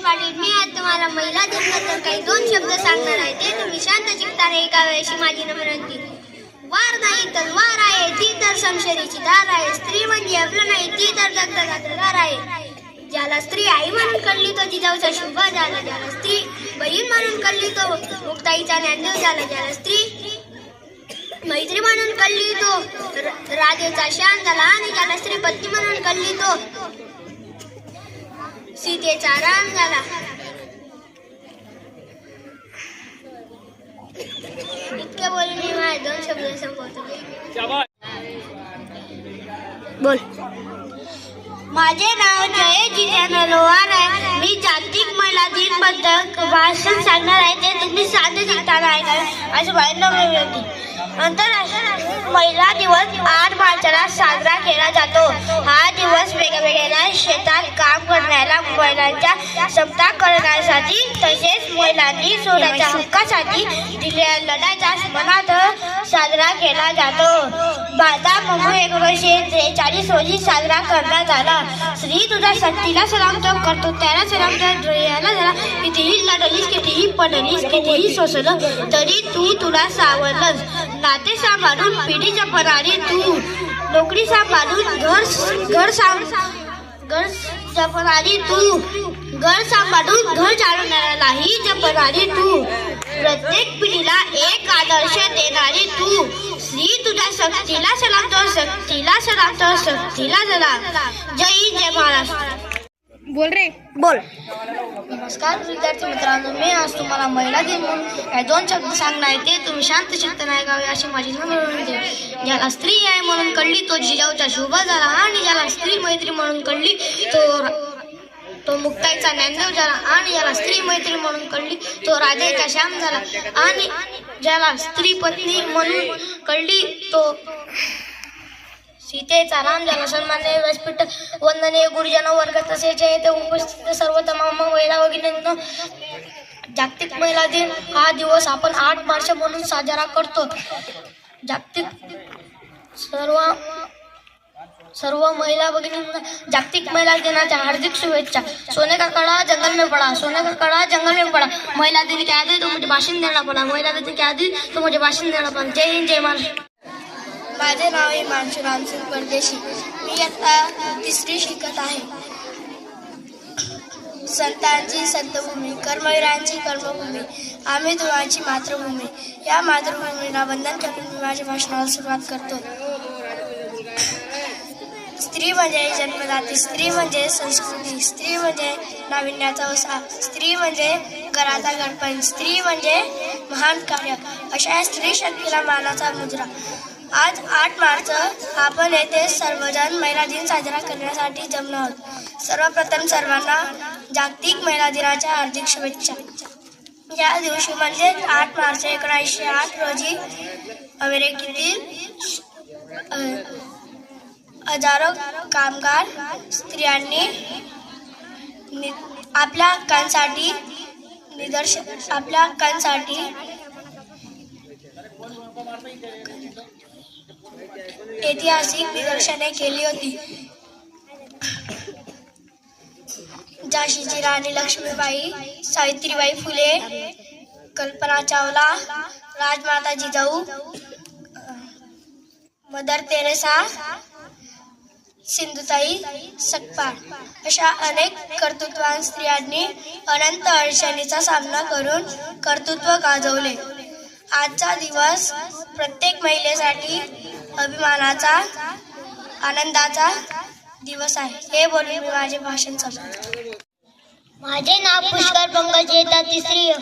पाटील मी आज तुम्हाला महिला दिनाबद्दल काही दोन शब्द सांगणार आहे. ते तुम्ही शांत चित्ताने एका वेळेशी माझी नम्रती वार नाही तर वार आहे ती तर संशयाची धार आहे. स्त्री म्हणजे आपलं नाही ती तर धार आहे. ज्याला स्त्री आई म्हणून कळली तो जिजाऊचा शुभ झाला. ज्याला स्त्री बहीण म्हणून कळली तो मुक्ताईचा ज्ञानदेव झाला. ज्याला स्त्री मैत्री म्हणून कळली तो र- राधेचा शान झाला. आणि ज्याला स्त्री पत्नी म्हणून कळली तो सीतेचा राम झाला इतके बोलून मी माझे दोन शब्द संपवतो. बोल. माझे नाव जय जिजान लोहार आहे. मी जागतिक महिला दिनबद्दल भाषण सांगणार आहे. ते तुम्ही साधे शिकताना ऐकावे असे माझे नाव आंतरराष्ट्रीय महिला दिवस आठ मार्चला साजरा केला जातो. हा दिवस वेगवेगळ्या क्षेत्र काम महिलांच्या समता करण्यासाठी तसेच महिलांनी सोन्याच्या हक्कासाठी दिलेल्या लढाईचा स्मरणार्थ साजरा केला जातो. भारतामध्ये एकोणीसशे त्रेचाळीस रोजी साजरा करण्यात आला. स्त्री तुझ्या शक्तीला सलाम तर करतो त्याला सलाम तर ड्रेयाला झाला कितीही लढलीस कितीही पडलीस कितीही सोसलं तरी तू तुला सावरलंस. नाते सांभाळून पिढीच्या पराने तू नोकरी सांभाळून घर घर सांभ घर जपणारी तू. घर सांभाळून घर चालवणाऱ्यालाही जपणारी तू. प्रत्येक पिढीला एक आदर्श देणारी तू. श्री तुझ्या शक्तीला सलाम तो शक्तीला सलाम तो शक्तीला सलाम. जय जय महाराष्ट्र. बोल रे. बोल. नमस्कार विद्यार्थी मित्रांनो मी आज तुम्हाला महिला दिन म्हणून काही दोन शब्द सांगणार आहे. ते तुम्ही शांत चित्त ऐकावे अशी माझी विनंती. ज्याला स्त्री आहे म्हणून कळली तो जिजाऊचा शुभ झाला आणि ज्याला स्त्री मैत्री म्हणून कळली तो तो मुक्ताईचा ज्ञानदेव झाला आणि ज्याला स्त्री मैत्री म्हणून कळली तो राधेचा श्याम झाला आणि ज्याला स्त्री पत्नी म्हणून कळली तो सीतेचा राम झाला सन्मान्य व्यासपीठ वंदने गुरुजन वर्ग तसेच येथे उपस्थित सर्व तमाम महिला भगिनींनो जागतिक महिला दिन हा दिवस आपण आठ मार्च म्हणून साजरा करतो. जागतिक सर्व सर्व महिला भगिनींना जागतिक महिला दिनाच्या हार्दिक शुभेच्छा. सोने का कड़ा जंगल में पड़ा. सोने का कड़ा जंगल में पड़ा. महिला दिन के आधी तो मुझे भाषण देना पड़ा. महिला दिन के आधी तो मुझे भाषण देना पड़ा. जय हिंद जय महाराष्ट्र. माझे नाव आहे रामसिंग परदेशी. मी आता तिसरी शिकत आहे. संतांची संतभूमी कर्मवीरांची कर्मभूमी आम्ही धुळाची मातृभूमी. या मातृभूमीला वंदन करून मी माझ्या भाषणाला सुरुवात करतो. स्त्री म्हणजे जन्मदाती स्त्री म्हणजे संस्कृती स्त्री म्हणजे नाविन्याचा उत्साह स्त्री म्हणजे घराचा गणपण स्त्री म्हणजे महान कार्य. अशा स्त्री शक्तीला मानाचा मुद्रा. आज आठ मार्च आपण येथे सर्वजण महिला दिन साजरा करण्यासाठी जमलो आहोत. सर्वप्रथम सर्वांना जागतिक महिला दिनाच्या हार्दिक शुभेच्छा. या दिवशी म्हणजे आठ मार्च एकोणीसशे आठ रोजी अमेरिकेतील हजारो कामगार स्त्रियांनी नि- आपल्या हक्कांसाठी निदर्श आपल्या हक्कांसाठी ऐतिहासिक निदर्शने केली होती. झाशीची राणी लक्ष्मीबाई सावित्रीबाई फुले कल्पना चावला राजमाता जिजाऊ मदर तेरेसा सिंधुताई सकपाळ अशा अनेक कर्तृत्वान स्त्रियांनी अनंत अडचणीचा सामना करून कर्तृत्व गाजवले. आजचा दिवस प्रत्येक महिलेसाठी अभिमानाचा आनंदाचा दिवस आहे. हे बोलून मी माझे भाषण संपवतो. माझे नाव पुष्कर पंकज येतात तिसरी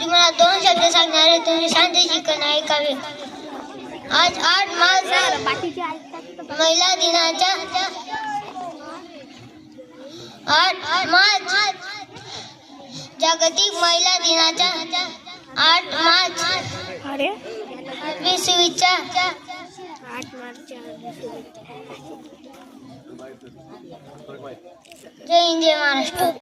तुम्हाला दोन शब्द सांगणार आहे तुम्ही शांत शिकण ऐकावे. आज आठ मार्च महिला दिनाच्या आठ मार्च. जागतिक महिला दिनाच्या आठ मार्च. अरे. आठ मार्च जय हिंद जय महाराष्ट्र.